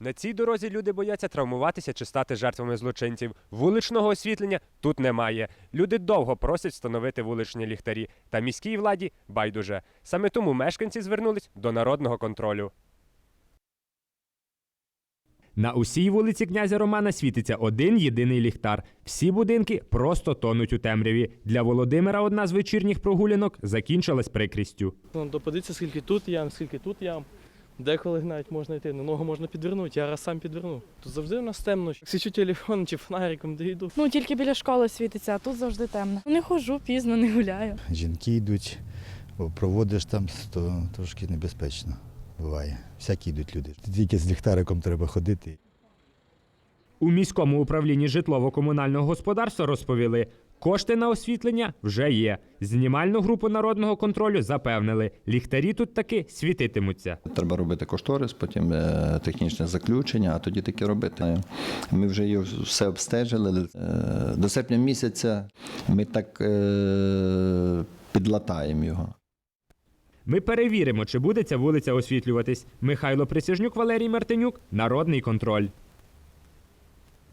На цій дорозі люди бояться травмуватися чи стати жертвами злочинців. Вуличного освітлення тут немає. Люди довго просять встановити вуличні ліхтарі, та міській владі байдуже. Саме тому мешканці звернулись до народного контролю. На усій вулиці князя Романа світиться один єдиний ліхтар. Всі будинки просто тонуть у темряві. Для Володимира одна з вечірніх прогулянок закінчилась прикрістю. Ну, то скільки тут ям, скільки тут ям. Деколи навіть можна йти, на ногу можна підвернути, я раз сам підвернув. Тут завжди в нас темно. Січу телефон чи фонариком, де йду. Ну тільки біля школи світиться, а тут завжди темно. Не ходжу пізно, не гуляю. Жінки йдуть, бо проводиш там, то трошки небезпечно буває. Всякі йдуть люди. Тільки з ліхтариком треба ходити. У міському управлінні житлово-комунального господарства розповіли, кошти на освітлення вже є. Знімальну групу народного контролю запевнили, ліхтарі тут таки світитимуться. Треба робити кошторис, потім е, технічне заключення, а тоді таке робити. Ми вже його все обстежили. Е, До серпня місяця ми так е, підлатаємо його. Ми перевіримо, чи буде ця вулиця освітлюватись. Михайло Присяжнюк, Валерій Мартинюк, Народний контроль.